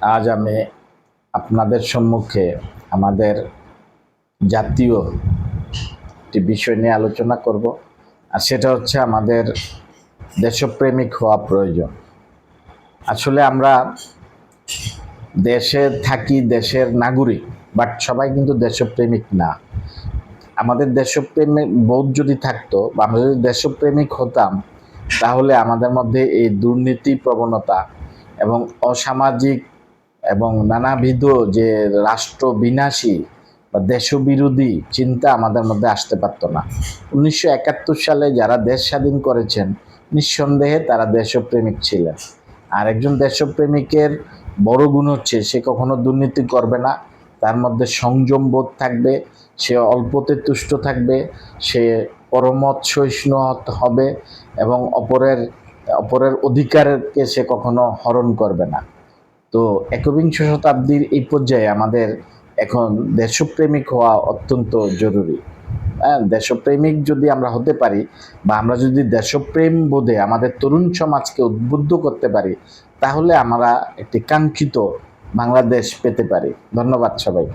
আজ আমি আপনাদের সম্মুখে আমাদের জাতীয় একটি বিষয় নিয়ে আলোচনা করব, আর সেটা হচ্ছে আমাদের দেশপ্রেমিক হওয়া প্রয়োজন। আসলে আমরা দেশে থাকি, দেশের নাগরিক, বাট সবাই কিন্তু দেশপ্রেমিক না। আমাদের দেশপ্রেমিক বোধ যদি থাকতো বা আমরা যদি দেশপ্রেমিক হতাম, তাহলে আমাদের মধ্যে এই দুর্নীতি প্রবণতা এবং অসামাজিক এবং নানাবিধ যে রাষ্ট্র বিনাশী বা দেশবিরোধী চিন্তা আমাদের মধ্যে আসতে পারতো না। উনিশশো একাত্তর সালে যারা দেশ স্বাধীন করেছেন, নিঃসন্দেহে তারা দেশপ্রেমিক ছিলেন। আর একজন দেশপ্রেমিকের বড় গুণ হচ্ছে, সে কখনো দুর্নীতি করবে না। তার মধ্যে সংযম বোধ থাকবে, সে অল্পতে তুষ্ট থাকবে, সে পরমত সহিষ্ণু হবে এবং অপরের অপরের অধিকারকে সে কখনো হরণ করবে না। তো একবিংশ শতাব্দীর এই পর্যায়ে আমাদের এখন দেশপ্রেমিক হওয়া অত্যন্ত জরুরি। হ্যাঁ দেশপ্রেমিক যদি আমরা হতে পারি বা আমরা যদি দেশপ্রেম বোধে আমাদের তরুণ সমাজকে উদ্বুদ্ধ করতে পারি, তাহলে আমরা একটি কাঙ্ক্ষিত বাংলাদেশ পেতে পারি। ধন্যবাদ সবাইকে।